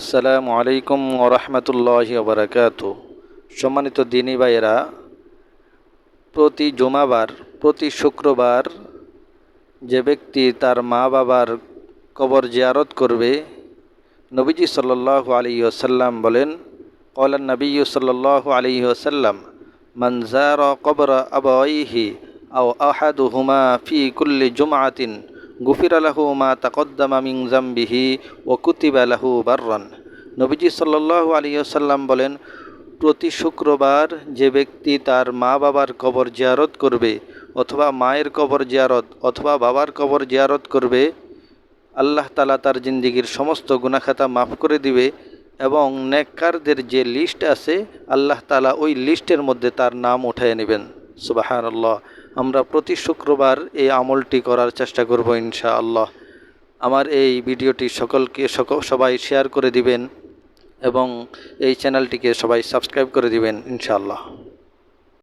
আসসালামু আলাইকুম ওরহমতুল্লাহ বারাকাত। সম্মানিত দিনী ভাইয়েরা, প্রতি জুমাবার, প্রতি শুক্রবার যে ব্যক্তি তার মা বাবার কবর জিয়ারত করবে, নবীজি সাল্লাহ আলী ওসাল্লাম বলেন কলান নবী সাল্লাহ আলী ওসাল্লাম মনজার কবর আবাইহি আও আহাদুহুমা ফি কুল্লি জুমাতিন গুফির আলাহু মা তাকদ্দামা মিং জাম্বিহি ও কুতিব আলাহু বার্রান। নবীজি সাল্লাহ আলিয়াল্লাম বলেন, প্রতি শুক্রবার যে ব্যক্তি তার মা বাবার কবর জিয়ারত করবে অথবা মায়ের কবর জিয়ারত অথবা বাবার কবর জিয়ারত করবে, আল্লাহ তালা তার জিন্দিগির সমস্ত গুণাখাতা মাফ করে দিবে এবং নেককারদের যে লিস্ট আছে, আল্লাহ তালা ওই লিস্টের মধ্যে তার নাম উঠিয়ে নেবেন। সুবাহান আল্লাহ আমরা প্রতি শুক্রবার এই আমলটি করার চেষ্টা করব ইনশা আল্লাহ আমার এই ভিডিওটি সকলকে সবাই শেয়ার করে দিবেন এবং এই চ্যানেলটিকে সবাই সাবস্ক্রাইব করে দিবেন ইনশাআল্লাহ।